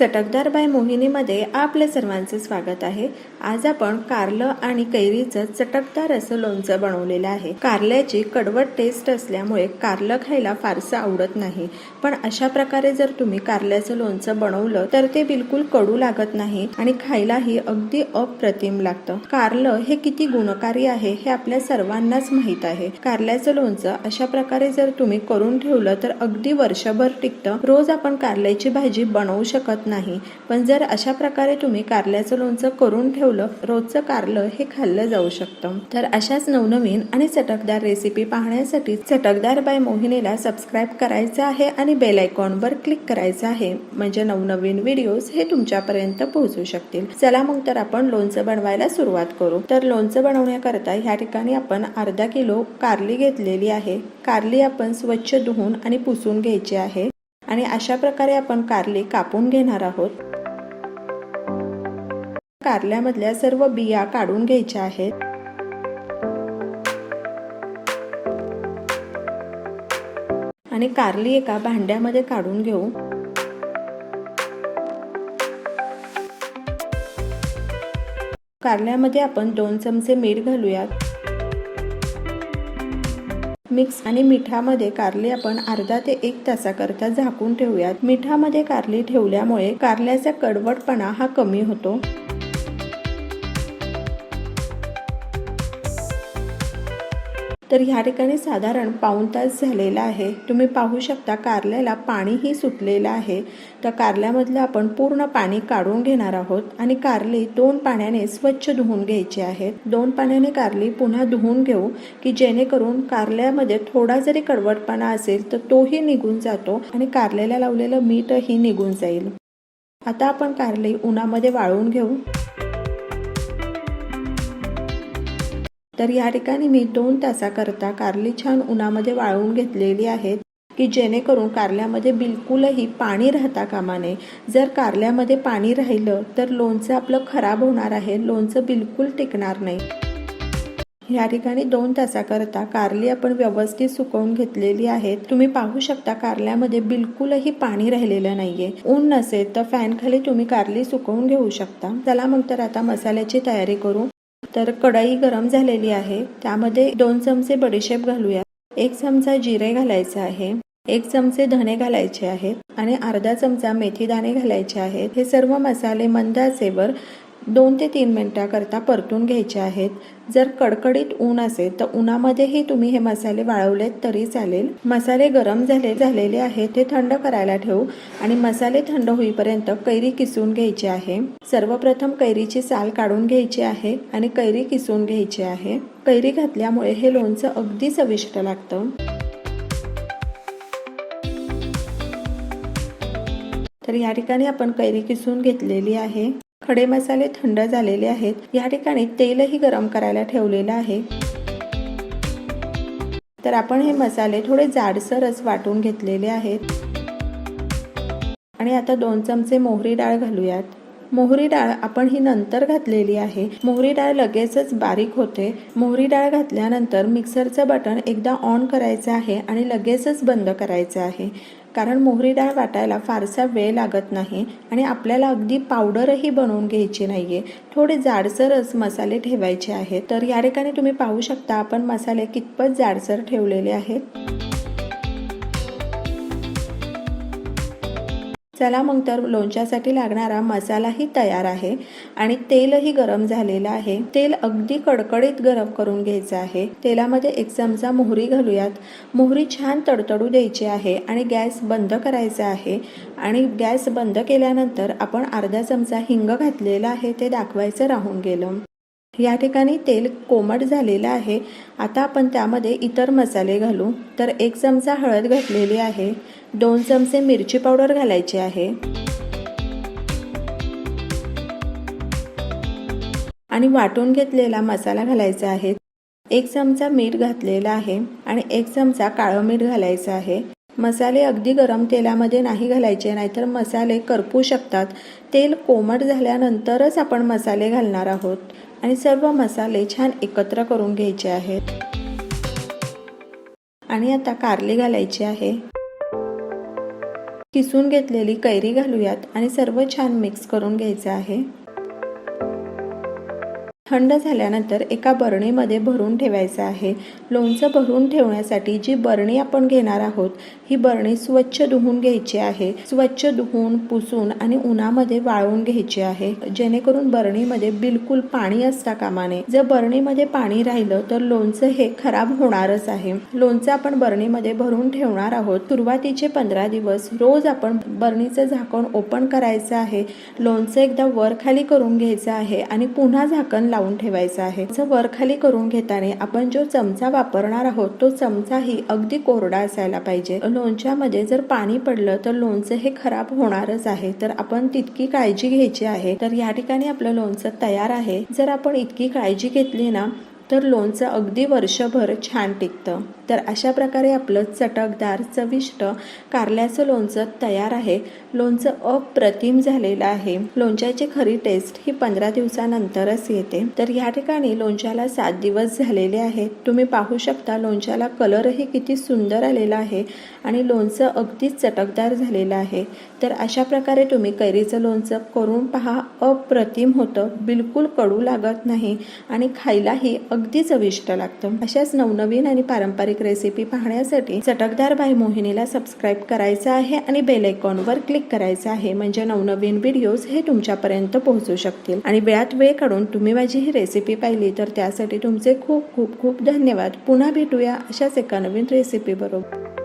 चटकदार बाय मोहिनीमध्ये आपल्या सर्वांचे स्वागत आहे. आज आपण कारलं आणि कैरीचं चटकदार असं लोणचं बनवलेलं आहे. कारल्याची कडवट टेस्ट असल्यामुळे कारलं खायला फारसं आवडत नाही. पण अशा प्रकारे जर तुम्ही कारल्याचं लोणचं बनवलं तर ते बिलकुल कडू लागत नाही आणि खायलाही अगदी अप्रतिम लागतं. कारलं हे किती गुणकारी आहे हे आपल्या सर्वांनाच माहीत आहे. कारल्याचं लोणचं अशा प्रकारे जर तुम्ही करून ठेवलं तर अगदी वर्षभर टिकतं. रोज आपण कारल्याची भाजी बनवू शकत नाही. पण जर अशा प्रकारे तुम्ही कारल्याचं लोणचं करून ठेवलं रोजचं कारलं हे खाल्लं जाऊ शकतं. तर अशाच नवनवीन आणि चटकदार रेसिपी पाहण्यासाठी चटकदार बाय मोहिनीला सबस्क्राईब करायचं आहे आणि बेल आयकॉनवर क्लिक करायचं आहे. म्हणजे नवनवीन व्हिडिओज हे तुमच्यापर्यंत पोहोचू शकतील. चला मग तर आपण लोणचं बनवायला सुरुवात करू. तर लोणचं बनवण्याकरता ह्या ठिकाणी आपण अर्धा किलो कारली घेतलेली आहे. कारली आपण स्वच्छ धुवून आणि पुसून घ्यायची आहे. आणि अशा प्रकारे आपण कारली कापून घेणार आहोत. कारल्यामधल्या सर्व बिया काढून घ्यायच्या आहेत. आणि कारली एका भांड्यामध्ये काढून घेऊ. कारल्यामध्ये आपण दोन चमचे मीठ घालूयात. मिक्स आणि मिठामध्ये कारले आपण अर्धा ते एक तासाकरता झाकून ठेवूयात. मिठामध्ये कारली ठेवल्यामुळे कारल्याचा कडवटपणा हा कमी होतो. तर ह्या ठिकाणी साधारण पाऊण तास झालेला आहे. तुम्ही पाहू शकता कारल्याला पाणीही सुटलेलं आहे. तर कारल्यामधलं आपण पूर्ण पाणी काढून घेणार आहोत आणि कारली दोन पाण्याने स्वच्छ धुवून घ्यायची आहेत दोन पाण्याने कारली पुन्हा धुवून घेऊ की जेणेकरून कारल्यामध्ये थोडा जरी कडवटपणा असेल तर तोही निघून जातो आणि कारल्याला लावलेलं मीठही निघून जाईल. आता आपण कारली उन्हामध्ये वाळवून घेऊ. तर या ठिकाणी मी दोन तासाकरता कारली छान उन्हामध्ये वाळवून घेतलेली आहेत की जेणेकरून कारल्यामध्ये बिलकुलही पाणी राहता कामा नये. जर कारल्यामध्ये पाणी राहिलं तर लोणचं आपलं खराब होणार आहे लोणचं बिलकुल टिकणार नाही. या ठिकाणी दोन तासाकरता कारली आपण व्यवस्थित सुकवून घेतलेली आहे. तुम्ही पाहू शकता कारल्यामध्ये बिलकुलही पाणी राहिलेलं नाहीये. ऊन नसेल तर फॅन खाली तुम्ही कारली सुकवून घेऊ शकता. चला मग तर आता मसाल्याची तयारी करू. तर कढई गरम झालेली आहे. त्यामध्ये दोन चमचे बडीशेप घालूया. एक चमचा जिरे घालायचे आहे. एक चमचे धणे घालायचे आहेत आणि अर्धा चमचा मेथी दाणे घालायचे आहेत. हे सर्व मसाले मंद आचेवर दोन ते तीन मिनटाकरता परतून घ्यायचे आहेत. जर कडकडीत ऊन असेल तर उन्हामध्येही तुम्ही हे मसाले वाळवलेत तरी चालेल. मसाले गरम झाले झालेले आहेत ते थंड करायला ठेवू आणि मसाले थंड होईपर्यंत कैरी किसून घ्यायची आहे. सर्वप्रथम कैरीची साल काढून घ्यायची आहे आणि कैरी किसून घ्यायची आहे. कैरी घातल्यामुळे हे लोणचं अगदी चविष्ट लागतं. तर या ठिकाणी आपण कैरी किसून घेतलेली आहे. खडे मसाले थंड झालेले आहेत. या ठिकाणी तेलही गरम करायला ठेवलेलं आहे. तर आपण हे मसाले थोडे जाडसरच वाटून घेतलेले आहेत. आणि आता दोन चमचे मोहरी डाळ घालूयात. मोहरी डाळ आपण ही नंतर घातलेली आहे. मोहरी डाळ लगेचच बारीक होते. मोहरी डाळ घातल्यानंतर मिक्सरचं बटन एकदा ऑन करायचं आहे आणि लगेचच बंद करायचं आहे. कारण मोहरी डाळ वाटायला फारसा वेळ लागत नाही आणि आपल्याला अगदी पावडरही बनवून घ्यायची नाही आहे थोडे जाडसरच मसाले ठेवायचे आहेत. तर या ठिकाणी तुम्ही पाहू शकता आपण मसाले कितपत जाडसर ठेवलेले आहेत. चला मग तर लोणच्यासाठी लागणारा मसालाही तयार आहे. आणि तेलही गरम झालेलं आहे. तेल अगदी कडकडीत गरम करून घ्यायचं आहे. तेलामध्ये एक चमचा मोहरी घालूयात. मोहरी छान तडतडू द्यायची आहे आणि गॅस बंद करायचा आहे. आणि गॅस बंद केल्यानंतर आपण अर्धा चमचा हिंग घातलेला आहे ते दाखवायचं राहून गेलं. या ठिकाणी तेल कोमट झालेलं आहे. आता आपण त्यामध्ये इतर मसाले घालू. तर एक चमचा हळद घातलेली आहे. दोन चमचे मिरची पावडर घालायची आहे. आणि वाटून घेतलेला मसाला घालायचा आहे. एक चमचा मीठ घातलेला आहे. आणि एक चमचा काळं मीठ घालायचं आहे. मसाले अगदी गरम तेलामध्ये नाही घालायचे नाहीतर मसाले करपू शकतात. तेल कोमट झाल्यानंतरच आपण मसाले घालणार आहोत आणि सर्व मसाले छान एकत्र करून घ्यायचे आहेत. आणि आता कारली घालायची आहे. किसून घेतलेली कैरी घालूयात आणि सर्व छान मिक्स करून घ्यायचं आहे. थंड झाल्यानंतर एका बरणीमध्ये भरून ठेवायचं आहे. लोणचं भरून ठेवण्यासाठी जी बरणी आपण घेणार आहोत ही बरणी स्वच्छ धुवून घ्यायची आहे. स्वच्छ धुवून पुसून आणि उन्हामध्ये वाळवून घ्यायची आहे. जेणेकरून बरणीमध्ये बिलकुल पाणी असता कामाने. जर बरणीमध्ये पाणी राहिलं तर लोणचं हे खराब होणारच आहे. लोणचं आपण बरणीमध्ये भरून ठेवणार आहोत. सुरुवातीचे पंधरा दिवस रोज आपण बरणीचं झाकण ओपन करायचं आहे. लोणचं एकदा वर खाली करून घ्यायचं आहे आणि पुन्हा झाकण लावून ठेवायचं आहे. वर खाली करून घेताना आपण जो चमचा वापरणार आहोत तो चमचाही अगदी कोरडा असायला पाहिजे. लोणच्यामध्ये जर पाणी पडलं तर लोणचं हे खराब होणारच आहे. तर आपण तितकी काळजी घ्यायची आहे. तर या ठिकाणी आपलं लोणचं तयार आहे. जर आपण इतकी काळजी घेतली ना तर लोणचं अगदी वर्षभर छान टिकतं. तर अशा प्रकारे आपलं चटकदार चविष्ट कारल्याचं लोणचं तयार आहे. लोणचं अप्रतिम झालेलं आहे. लोणच्याची खरी टेस्ट ही पंधरा दिवसानंतरच येते. तर या ठिकाणी लोणच्याला सात दिवस झालेले आहेत. तुम्ही पाहू शकता लोणच्याला कलरही किती सुंदर आलेला आहे आणि लोणचं अगदीच चटकदार झालेलं आहे. तर अशा प्रकारे तुम्ही कैरीचं लोणचं करून पहा. अप्रतिम होतं. बिलकुल कडू लागत नाही आणि खायलाही अगदी अगदी चविष्ट लागतं. अशाच नवनवीन आणि पारंपरिक रेसिपी पाहण्यासाठी चटकदार बाई मोहिनीला सबस्क्राईब करायचं आहे आणि बेल आयकॉनवर क्लिक करायचं आहे. म्हणजे नवनवीन व्हिडिओज हे तुमच्यापर्यंत पोहोचू शकतील. आणि वेळात वेळ काढून तुम्ही माझी ही रेसिपी पाहिली तर त्यासाठी तुमचे खूप खूप खूप धन्यवाद. पुन्हा भेटूया अशाच एका नवीन रेसिपी बरोबर.